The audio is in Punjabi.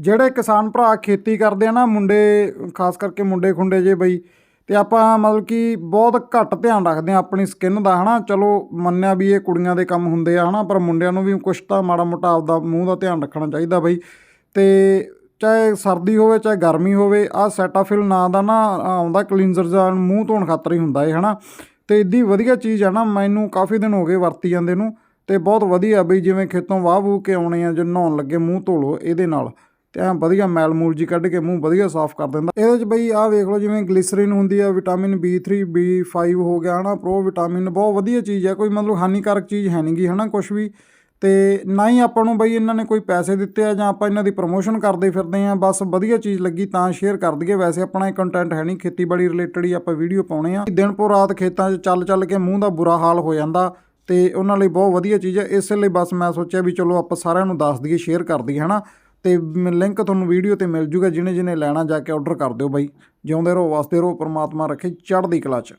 ਜਿਹੜੇ ਕਿਸਾਨ ਭਰਾ ਖੇਤੀ ਕਰਦੇ ਆ ਨਾ, ਮੁੰਡੇ, ਖਾਸ ਕਰਕੇ ਮੁੰਡੇ ਖੁੰਡੇ ਜੇ ਬਈ, ਤੇ ਆਪਾਂ ਮਤਲਬ ਕਿ ਬਹੁਤ ਘੱਟ ਧਿਆਨ ਰੱਖਦੇ ਆ ਆਪਣੀ ਸਕਿਨ ਦਾ, ਹਨਾ। ਚਲੋ, ਮੰਨਿਆ ਵੀ ਇਹ ਕੁੜੀਆਂ ਦੇ ਕੰਮ ਹੁੰਦੇ ਆ, ਹਨਾ, ਪਰ ਮੁੰਡਿਆਂ ਨੂੰ ਵੀ ਕੁਛ ਤਾਂ ਮਾੜਾ ਮੋਟਾ ਆਪਦਾ ਮੂੰਹ ਦਾ ਧਿਆਨ ਰੱਖਣਾ ਚਾਹੀਦਾ ਬਈ। ਤੇ ਚਾਹੇ ਸਰਦੀ ਹੋਵੇ, ਚਾਹੇ ਗਰਮੀ ਹੋਵੇ ਆ ਸੈਟਾਫਿਲ ਨਾਂ ਦਾ ਨਾ ਆਉਂਦਾ ਕਲੀਨਜ਼ਰ ਜਾਂ ਮੂੰਹ ਧੋਣ ਖਾਤਰ ਹੀ ਹੁੰਦਾ ਇਹ, ਹਨਾ। ਤੇ ਇੱਡੀ ਵਧੀਆ ਚੀਜ਼ ਆ ਨਾ, ਮੈਨੂੰ ਕਾਫੀ ਦਿਨ ਹੋ ਗਏ ਵਰਤੀ ਜਾਂਦੇ ਨੂੰ, ਤੇ ਬਹੁਤ ਵਧੀਆ ਬਈ, ਜਿਵੇਂ ਖੇਤੋਂ ਵਾਹ ਵੂ ਕੇ ਆਉਣੇ ਆ, ਜੇ ਨਹਾਉਣ ਲੱਗੇ ਮੂੰਹ ਧੋ ਲਓ ਇਹਦੇ ਨਾਲ। ਤੇ ਐਂ ਵਧੀਆ ਮੈਲ ਮੂਲ ਜੀ ਕੱਢ ਕੇ ਮੂੰਹ ਵਧੀਆ ਸਾਫ਼ ਕਰ ਦਿੰਦਾ। ਇਹਦੇ ਚ ਬਈ ਆਹ ਵੇਖ ਲਓ ਜਿਵੇਂ ਗਲਿਸਰੀਨ ਹੁੰਦੀ ਆ ਵਿਟਾਮਿਨ B3 B5 ਹੋ ਗਿਆ ਹਨਾ ਪ੍ਰੋ ਵਿਟਾਮਿਨ ਬਹੁਤ ਵਧੀਆ ਚੀਜ਼ ਆ, ਕੋਈ ਮਤਲਬ ਹਾਨੀਕਾਰਕ ਚੀਜ਼ ਹੈ ਨਹੀਂਗੀ ਹਨਾ ਕੁਝ ਵੀ। ਤੇ ਨਾ ਹੀ ਆਪਾਂ ਨੂੰ ਬਈ ਇਹਨਾਂ ਨੇ ਕੋਈ ਪੈਸੇ ਦਿੱਤੇ ਆ ਜਾਂ ਆਪਾਂ ਇਹਨਾਂ ਦੀ ਪ੍ਰੋਮੋਸ਼ਨ ਕਰਦੇ ਫਿਰਦੇ ਆ, ਬਸ ਵਧੀਆ ਚੀਜ਼ ਲੱਗੀ ਤਾਂ ਸ਼ੇਅਰ ਕਰ ਦਈਏ। ਵੈਸੇ ਆਪਣਾ ਇਹ ਕੰਟੈਂਟ ਹੈ ਨਹੀਂ ਖੇਤੀਬਾੜੀ ਰਿਲੇਟਡ ਹੀ ਆਪਾਂ ਵੀਡੀਓ ਪਾਉਣੇ ਆ। ਦਿਨ ਪੋ ਰਾਤ ਖੇਤਾਂ 'ਚ ਚੱਲ ਚੱਲ ਕੇ ਮੂੰਹ ਦਾ ਬੁਰਾ ਹਾਲ ਹੋ ਜਾਂਦਾ ਤੇ ਉਹਨਾਂ ਲਈ ਬਹੁਤ ਵਧੀਆ ਚੀਜ਼ ਹੈ ਇਸੇ ਲਈ ਬਸ ਮੈਂ ਸੋਚਿਆ ਵੀ ਚਲੋ ਆਪਾਂ ਸਾਰਿਆਂ ਨੂੰ ਦੱਸ ਦਈਏ ਸ਼ੇਅਰ ਕਰ ਦਈਏ ਹਨਾ। ਤੇ ਲਿੰਕ ਤੁਹਾਨੂੰ ਵੀਡੀਓ ਤੇ ਮਿਲ ਜੂਗਾ ਜਿਹਨੇ ਜਿਹਨੇ ਲੈਣਾ ਜਾ ਕੇ ਆਰਡਰ ਕਰ ਦਿਓ ਬਾਈ। ਜਿਉਂਦੇ ਰਹੋ ਵਸਦੇ ਰਹੋ, ਪਰਮਾਤਮਾ ਰੱਖੇ, ਚੜ੍ਹਦੀ ਕਲਾ 'ਚ।